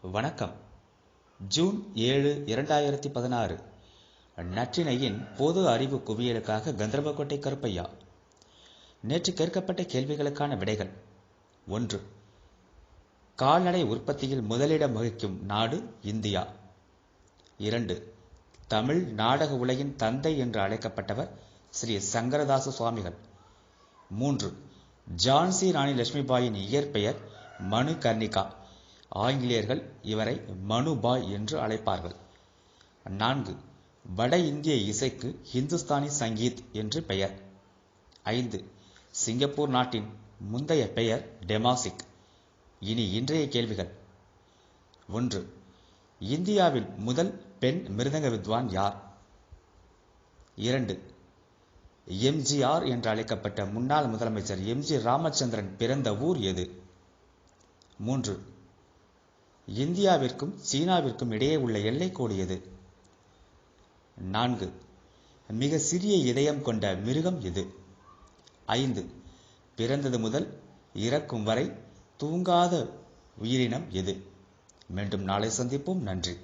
வணக்கம். ஜூன் ஏழு இரண்டாயிரத்தி பதினாறு. நற்றினையின் பொது அறிவு குவியலுக்காக கந்தர்வக்கோட்டை கருப்பையா. நேற்று கேட்கப்பட்ட கேள்விகளுக்கான விடைகள். ஒன்று கால்நடை உற்பத்தியில் முதலிடம் வகிக்கும் நாடு இந்தியா. இரண்டு தமிழ் நாடக உலகின் தந்தை என்று அழைக்கப்பட்டவர் ஸ்ரீ சங்கரதாச சுவாமிகள். மூன்று ஜான்சி ராணி லட்சுமிபாயின் இயற்பெயர் மனு கர்ணிகா. ஆங்கிலேயர்கள் இவரை மனுபாய் என்று அழைப்பார்கள். நான்கு வட இந்திய இசைக்கு ஹிந்துஸ்தானி சங்கீத் என்று பெயர். ஐந்து சிங்கப்பூர் நாட்டின் முந்தைய பெயர் டெமாசிக். இனி இன்றைய கேள்விகள். ஒன்று இந்தியாவில் முதல் பெண் மிருதங்க வித்வான் யார்? இரண்டு எம்ஜிஆர் என்று அழைக்கப்பட்ட முன்னாள் முதலமைச்சர் எம்ஜி ராமச்சந்திரன் பிறந்த ஊர் எது? மூன்று இந்தியாவிற்கும் சீனாவிற்கும் இடையே உள்ள எல்லைக்கோடு எது நான்கு. மிக சிறிய இதயம் கொண்ட மிருகம் எது? ஐந்து. பிறந்தது முதல் இறக்கும் வரை தூங்காத உயிரினம் எது? மீண்டும் நாளை சந்திப்போம். நன்றி.